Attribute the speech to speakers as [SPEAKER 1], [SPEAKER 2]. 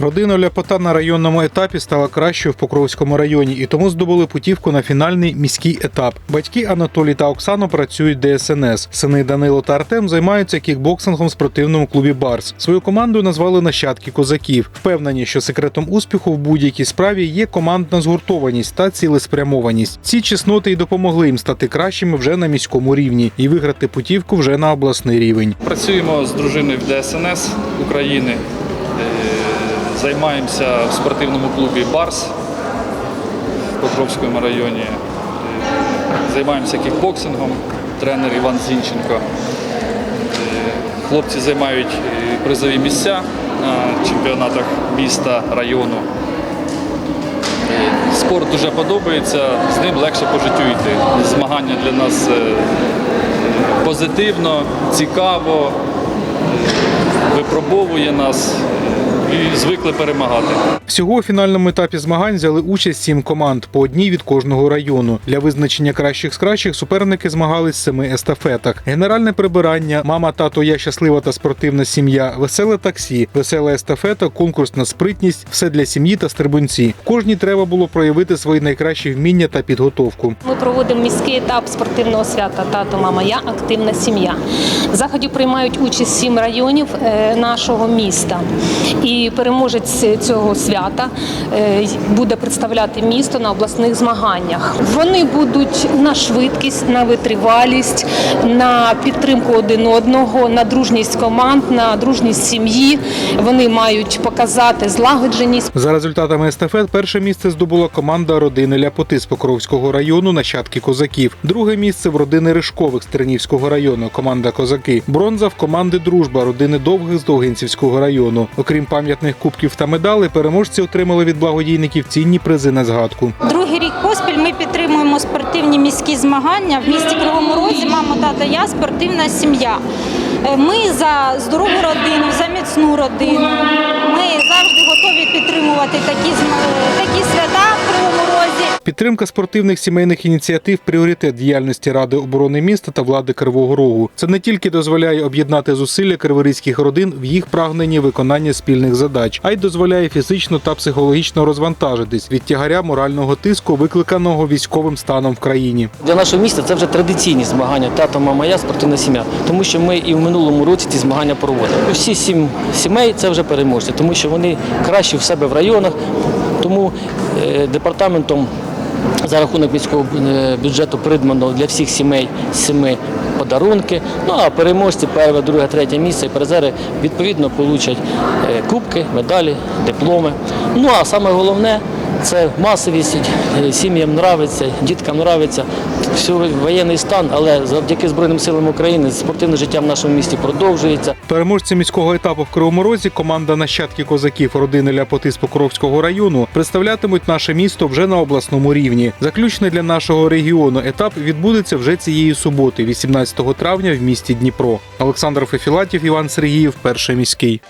[SPEAKER 1] Родина Ляпота на районному етапі стала кращою в Покровському районі і тому здобули путівку на фінальний міський етап. Батьки Анатолій та Оксана працюють ДСНС. Сини Данило та Артем займаються кікбоксингом в спортивному клубі Барс. Свою команду назвали нащадки козаків. Впевнені, що секретом успіху в будь-якій справі є командна згуртованість та цілеспрямованість. Ці чесноти й допомогли їм стати кращими вже на міському рівні і виграти путівку вже на обласний рівень.
[SPEAKER 2] Працюємо з дружиною в ДСНС України. Займаємося в спортивному клубі Барс в Покровському районі. Займаємося кікбоксингом, тренер Іван Зінченко. Хлопці займають е, призові місця на чемпіонатах міста, району. Е, Спорт дуже подобається, з ним легше по життю йти. Змагання для нас е, позитивно, цікаво, випробовує нас і звикли перемагати.
[SPEAKER 1] Всього у фінальному етапі змагань взяли участь сім команд по одній від кожного району. Для визначення кращих з кращих суперники змагались в семи естафетах. Генеральне прибирання, мама, тато, я щаслива та спортивна сім'я, веселе таксі, весела естафета, конкурс на спритність, все для сім'ї та стрибунці. Кожній треба було проявити свої найкращі вміння та підготовку.
[SPEAKER 3] Ми проводимо міський етап спортивного свята Тато, мама, я активна сім'я. В заході приймають участь сім районів е, нашого міста. І переможець цього свята е, буде представляти місто на обласних змаганнях. Вони будуть на швидкість, на витривалість, на підтримку один одного, на дружність команд, на дружність сім'ї. Вони мають показати злагодженість.
[SPEAKER 1] За результатами естафет перше місце здобула команда родини Ляпоти з Покровського району нащадки козаків. Друге місце в родини Ришкових з Тернівського району. Команда Козаки. Бронза в команди Дружба родини Довгих з Довгинцівського району. Окрім пам'ятних кубків та медалей, переможці отримали від благодійників цінні призи на згадку.
[SPEAKER 4] Другий рік поспіль ми підтримуємо спортивні міські змагання в місті Кривому Розі. Мамо, тата, я спортивна сім'я. Е, Ми за здорову родину, за міцну родину. Ми завжди
[SPEAKER 1] Підтримка спортивних сімейних ініціатив пріоритет діяльності Ради оборони міста та влади Кривого Рогу. Це не тільки дозволяє об'єднати зусилля криворізьких родин в їх прагненні виконання спільних задач, а й дозволяє фізично та психологічно розвантажитись від тягаря морального тиску, викликаного військовим станом в країні.
[SPEAKER 5] Для нашого міста це вже традиційні змагання тато, мама, я, спортивна сім'я. Тому що ми і в минулому році ці змагання проводили. Всі сім сімей це вже переможці, тому що вони кращі в себе в районах. Тому е, департаментом за рахунок міського е, бюджету придбано для всіх сімей семи подарунки. Ну а переможці перше, друге, третє місце і призери відповідно получать е, кубки, медалі, дипломи. Ну а саме головне це масовість, е, сім'ям нравиться, діткам нравиться. Воєнний стан, але завдяки Збройним силам України спортивне життя в нашому місті продовжується.
[SPEAKER 1] Переможці міського етапу в Кривому Розі команда нащадки козаків родини Ляпоти з Покровського району представлятимуть наше місто вже на обласному рівні. Заключний для нашого регіону етап відбудеться вже цієї суботи, 18 травня, в місті Дніпро. Олександр Фефілатів, Іван Сергіїв, перший міський.